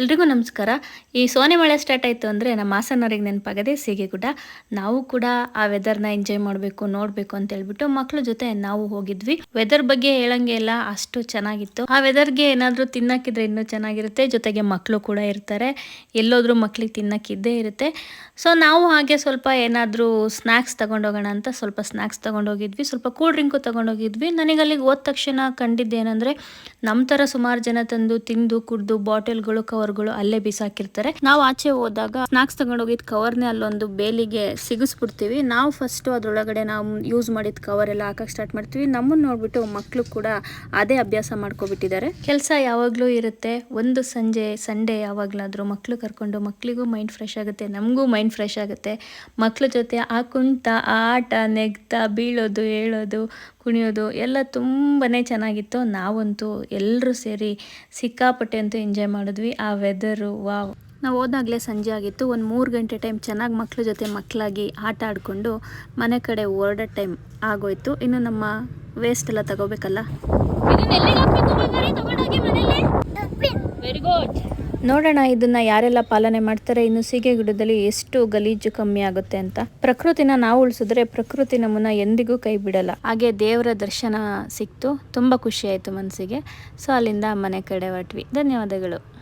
ಎಲ್ರಿಗೂ ನಮಸ್ಕಾರ. ಈ ಸೋನೆ ಮಳೆ ಸ್ಟಾರ್ಟ್ ಆಯಿತು ಅಂದರೆ ನಮ್ಮ ಹಾಸನವ್ರಿಗೆ ನೆನಪಾಗದೆ ಸೀಗೆ ಗುಡ್ಡ ನಾವು ಕೂಡ ಆ ವೆದರ್ನ ಎಂಜಾಯ್ ಮಾಡಬೇಕು, ನೋಡಬೇಕು ಅಂತ ಹೇಳ್ಬಿಟ್ಟು ಮಕ್ಳ ಜೊತೆ ನಾವು ಹೋಗಿದ್ವಿ. ವೆದರ್ ಬಗ್ಗೆ ಹೇಳಂಗೆ ಇಲ್ಲ ಅಷ್ಟು ಚೆನ್ನಾಗಿತ್ತು. ಆ ವೆದರ್ಗೆ ಏನಾದರೂ ತಿನ್ನಕ್ಕಿದ್ರೆ ಇನ್ನೂ ಚೆನ್ನಾಗಿರುತ್ತೆ. ಜೊತೆಗೆ ಮಕ್ಕಳು ಕೂಡ ಇರ್ತಾರೆ. ಎಲ್ಲೋದ್ರೂ ಮಕ್ಳಿಗೆ ತಿನ್ನಕ್ಕಿದ್ದೇ ಇರುತ್ತೆ. ಸೊ ನಾವು ಹಾಗೆ ಸ್ವಲ್ಪ ಏನಾದರೂ ಸ್ನ್ಯಾಕ್ಸ್ ತೊಗೊಂಡೋಗೋಣ ಅಂತ ಸ್ವಲ್ಪ ಸ್ನ್ಯಾಕ್ಸ್ ತೊಗೊಂಡೋಗಿದ್ವಿ. ಸ್ವಲ್ಪ ಕೂಲ್ ಡ್ರಿಂಕು ತೊಗೊಂಡೋಗಿದ್ವಿ. ನನಗೆ ಅಲ್ಲಿಗೆ ಹೋದ ತಕ್ಷಣ ಕಂಡಿದ್ದೇನೆಂದರೆ ನಮ್ಮ ಥರ ಸುಮಾರು ಜನ ತಂದು ತಿಂದು, ಕುಡಿದು ಬಾಟಲ್ಗಳು ಕವರ್ಗಳು ಅಲ್ಲೇ ಬಿಸಾಕಿರ್ತಾರೆ. ನಾವು ಆಚೆ ಹೋದಾಗ ಸ್ನಾಕ್ಸ್ ತಗೊಂಡೋಗಿದ್ ಕವರ್ನೇ ಅಲ್ಲೊಂದು ಬೇಲಿಗೆ ಸಿಗಿಸ್ಬಿಡ್ತೀವಿ. ನಾವು ಫಸ್ಟ್ ಅದ್ರೊಳಗಡೆ ನಾವು ಯೂಸ್ ಮಾಡಿದ ಕವರ್ ಎಲ್ಲ ಹಾಕಕ್ ಸ್ಟಾರ್ಟ್ ಮಾಡ್ತೀವಿ. ನಮ್ಮನ್ನ ನೋಡ್ಬಿಟ್ಟು ಮಕ್ಕಳು ಕೂಡ ಅದೇ ಅಭ್ಯಾಸ ಮಾಡ್ಕೊಬಿಟ್ಟಿದ್ದಾರೆ. ಕೆಲಸ ಯಾವಾಗಲೂ ಇರುತ್ತೆ. ಒಂದು ಸಂಜೆ, ಸಂಡೇ ಯಾವಾಗಲಾದರೂ ಮಕ್ಕಳು ಕರ್ಕೊಂಡು ಮಕ್ಕಳಿಗೂ ಮೈಂಡ್ ಫ್ರೆಶ್ ಆಗುತ್ತೆ, ನಮಗೂ ಮೈಂಡ್ ಫ್ರೆಶ್ ಆಗುತ್ತೆ. ಮಕ್ಕಳ ಜೊತೆ ಆ ಕುಂಟ ಆಟ, ನೆಗ್ತಾ, ಬೀಳೋದು ಹೇಳೋದು ಕುಣಿಯೋದು ಎಲ್ಲ ತುಂಬಾ ಚೆನ್ನಾಗಿತ್ತು. ನಾವಂತೂ ಎಲ್ಲರೂ ಸೇರಿ ಸಿಕ್ಕಾಪಟ್ಟೆ ಅಂತೂ ಎಂಜಾಯ್ ಮಾಡಿದ್ವಿ. ಆ ವೆದರು ವಾವ್ ನಾವು ಹೋದಾಗಲೇ ಸಂಜೆ ಆಗಿತ್ತು. ಒಂದು ಮೂರು ಗಂಟೆ ಟೈಮ್ ಚೆನ್ನಾಗಿ ಮಕ್ಕಳ ಜೊತೆ ಮಕ್ಕಳಾಗಿ ಆಟ ಆಡಿಕೊಂಡು ಮನೆ ಕಡೆ ಹೊರಡೋ ಟೈಮ್ ಆಗೋಯ್ತು. ಇನ್ನು ನಮ್ಮ ವೇಸ್ಟ್ ಎಲ್ಲ ತಗೋಬೇಕಲ್ಲ? ವೆರಿ ಗುಡ್ ನೋಡೋಣ ಇದನ್ನ ಯಾರೆಲ್ಲ ಪಾಲನೆ ಮಾಡ್ತಾರೆ? ಇನ್ನು ಸೀಗೆ ಗಿಡದಲ್ಲಿ ಎಷ್ಟು ಗಲೀಜು ಕಮ್ಮಿ ಆಗುತ್ತೆ ಅಂತ. ಪ್ರಕೃತಿನ ನಾವು ಉಳಿಸಿದ್ರೆ ಪ್ರಕೃತಿ ನಮ್ಮನ್ನ ಎಂದಿಗೂ ಕೈ ಬಿಡಲ್ಲ. ಹಾಗೆ ದೇವರ ದರ್ಶನ ಸಿಕ್ತು. ತುಂಬಾ ಖುಷಿ ಆಯ್ತು ಮನಸ್ಸಿಗೆ ಸೊ ಅಲ್ಲಿಂದ ಮನೆ ಕಡೆ ಹೊರಟ್ವಿ. ಧನ್ಯವಾದಗಳು.